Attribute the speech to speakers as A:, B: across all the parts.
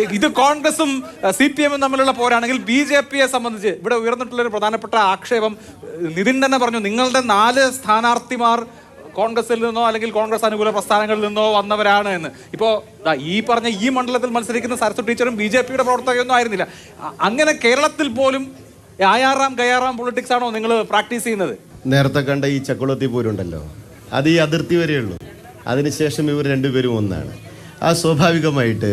A: ഇത് കോൺഗ്രസും C P എമ്മും തമ്മിലുള്ള പോരാണെങ്കിൽ ബി ജെ പിയെ സംബന്ധിച്ച് ഇവിടെ ഉയർന്നിട്ടുള്ള ഒരു പ്രധാനപ്പെട്ട ആക്ഷേപം നിതിൻ തന്നെ പറഞ്ഞു നിങ്ങളുടെ നാല് സ്ഥാനാർത്ഥിമാർ കോൺഗ്രസിൽ നിന്നോ അല്ലെങ്കിൽ കോൺഗ്രസ് അനുകൂല പ്രസ്ഥാനങ്ങളിൽ നിന്നോ വന്നവരാണ് എന്ന്. ഇപ്പോൾ ഈ പറഞ്ഞ ഈ മണ്ഡലത്തിൽ മത്സരിക്കുന്ന സരസ്വതി ടീച്ചറും ബി ജെ പിയുടെ പ്രവർത്തകയൊന്നും ആയിരുന്നില്ല. അങ്ങനെ കേരളത്തിൽ പോലും ആയാറാം കയ്യാറാം പൊളിറ്റിക്സ് ആണോ നിങ്ങൾ പ്രാക്ടീസ് ചെയ്യുന്നത്?
B: നേരത്തെ കണ്ട ഈ ചക്കുളത്തി പോരുണ്ടല്ലോ. അത് ഈ അതിർത്തി വരെയുള്ളൂ. അതിനുശേഷം ഇവർ രണ്ടുപേരും ഒന്നാണ്. ആ സ്വാഭാവികമായിട്ട്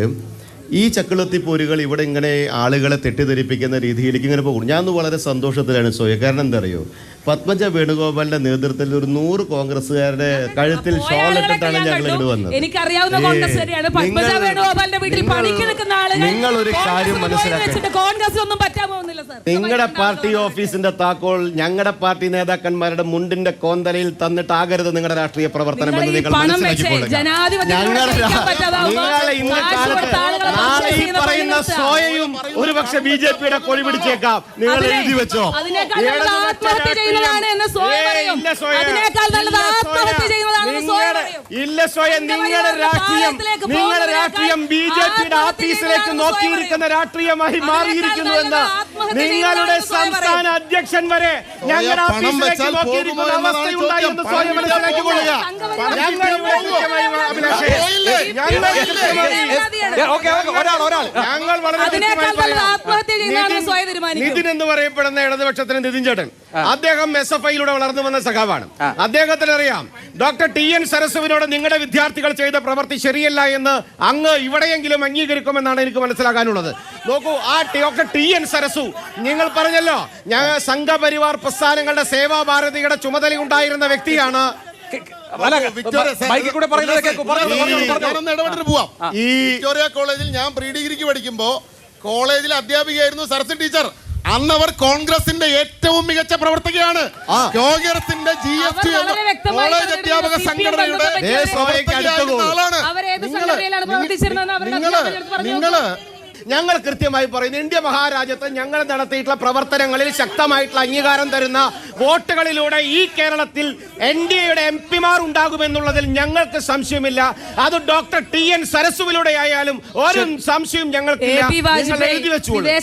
B: ഈ ചക്കളത്തിപ്പോരുകൾ ഇവിടെ ഇങ്ങനെ ആളുകളെ തെറ്റിദ്ധരിപ്പിക്കുന്ന രീതിയിലേക്ക് ഇങ്ങനെ പോകും ഞാൻ ഒന്ന് വളരെ സന്തോഷത്തിലാണ് സോയ. കാരണം എന്താ അറിയോ പത്മജ വേണുഗോപാലിന്റെ നേതൃത്വത്തിൽ ഒരു നൂറ് കോൺഗ്രസ്സുകാരുടെ കഴുത്തിൽ ഷോൾ ഇട്ടിട്ടാണ് ഞങ്ങൾ. ഇവിടെ വന്നത്. നിങ്ങൾ- ഒരു കാര്യം
C: മനസ്സിലാക്കുക.
B: നിങ്ങളുടെ പാർട്ടി ഓഫീസിന്റെ താക്കോൽ ഞങ്ങളുടെ പാർട്ടി നേതാക്കന്മാരുടെ മുണ്ടിന്റെ കോന്തലയിൽ തന്നിട്ട് ആകരുത് നിങ്ങളുടെ രാഷ്ട്രീയ പ്രവർത്തനം എന്ന് നിങ്ങൾ മനസ്സിലാക്കിക്കൊള്ളുക. ഞങ്ങളുടെ ഇന്നത്തെ ഇന്ന കാലത്ത് നാളെ ഈ പറയുന്ന സോയയും ഒരു പക്ഷെ ബി ജെ പിയുടെ കൊടി പിടിച്ചേക്കാം. നിങ്ങൾ എഴുതി വെച്ചോ?
C: എന്ന്.
B: ഇല്ല സോയ. നിങ്ങളുടെ- ഇല്ല സോയ. നിങ്ങളുടെ
C: സംഘപരിവാറിന്റെ
B: രാഷ്ട്രീയം നിങ്ങളുടെ രാഷ്ട്രീയം ബി ജെ പിയുടെ
C: ആത്മഹത്യ
B: ഓഫീസിലേക്ക് നോക്കിയിരിക്കുന്ന രാഷ്ട്രീയമായി മാറിയിരിക്കുന്നു എന്ന് നിങ്ങളുടെ സംസ്ഥാന അധ്യക്ഷൻ വരെ ഞങ്ങളുടെ
D: വെച്ചാൽ
B: നോക്കിയിരിക്കുന്ന അവസ്ഥയുണ്ടായെന്ന്
D: ചോദ്യം.
B: സ്വയം മനസ്സിലാക്കി
C: കൊള്ളുക.
B: ഞങ്ങൾ നിതിൻ-. എന്ന് പറയപ്പെടുന്ന ഇടതുപക്ഷത്തിന് നിതിൻ ചേട്ടൻ. അദ്ദേഹം എസ് എഫ് ഐയിലൂടെ വളർന്നു വന്ന സഖാവാണ്. അദ്ദേഹത്തിന് അറിയാം ഡോക്ടർ ടി എൻ സരസുവിനോട് നിങ്ങളുടെ വിദ്യാർത്ഥികൾ ചെയ്ത പ്രവൃത്തി ശരിയല്ല എന്ന് അങ്ങ് ഇവിടെയെങ്കിലും അംഗീകരിക്കുമെന്നാണ് എനിക്ക് മനസ്സിലാക്കാനുള്ളത് നോക്കൂ ആ ഡോക്ടർ ടി എൻ സരസു നിങ്ങൾ പറഞ്ഞല്ലോ ഞങ്ങൾ സംഘപരിവാർ പ്രസ്ഥാനങ്ങളുടെ സേവാഭാരതിയുടെ ചുമതല ഉണ്ടായിരുന്ന വ്യക്തിയാണ് ഈ
D: വിക്ടോറിയ കോളേജിൽ ഞാൻ പ്രീ ഡിഗ്രിക്ക് പഠിക്കുമ്പോ കോളേജിലെ അധ്യാപികയായിരുന്നു സരസ്വതി ടീച്ചർ. അന്നവർ അവർ കോൺഗ്രസിന്റെ ഏറ്റവും മികച്ച പ്രവർത്തകയാണ്. കോൺഗ്രസിന്റെ ജി എസ് ടി കോളേജ് അധ്യാപക സംഘടനയുടെ. ആളാണ് നിങ്ങൾ
B: ഞങ്ങൾ കൃത്യമായി പറയുന്നു ഇന്ത്യ മഹാരാജ്യത്ത് ഞങ്ങൾ നടത്തിയിട്ടുള്ള പ്രവർത്തനങ്ങളിൽ ശക്തമായിട്ടുള്ള അംഗീകാരം തരുന്ന വോട്ടുകളിലൂടെ ഈ കേരളത്തിൽ എൻ ഡി എയുടെ എം പിമാർ ഉണ്ടാകുമെന്നുള്ളതിൽ ഞങ്ങൾക്ക് സംശയമില്ല. അത് ഡോക്ടർ ടി എൻ സരസുവിലൂടെ ആയാലും ഒരു
C: സംശയം
B: നിങ്ങൾ എഴുതി
C: വെച്ചു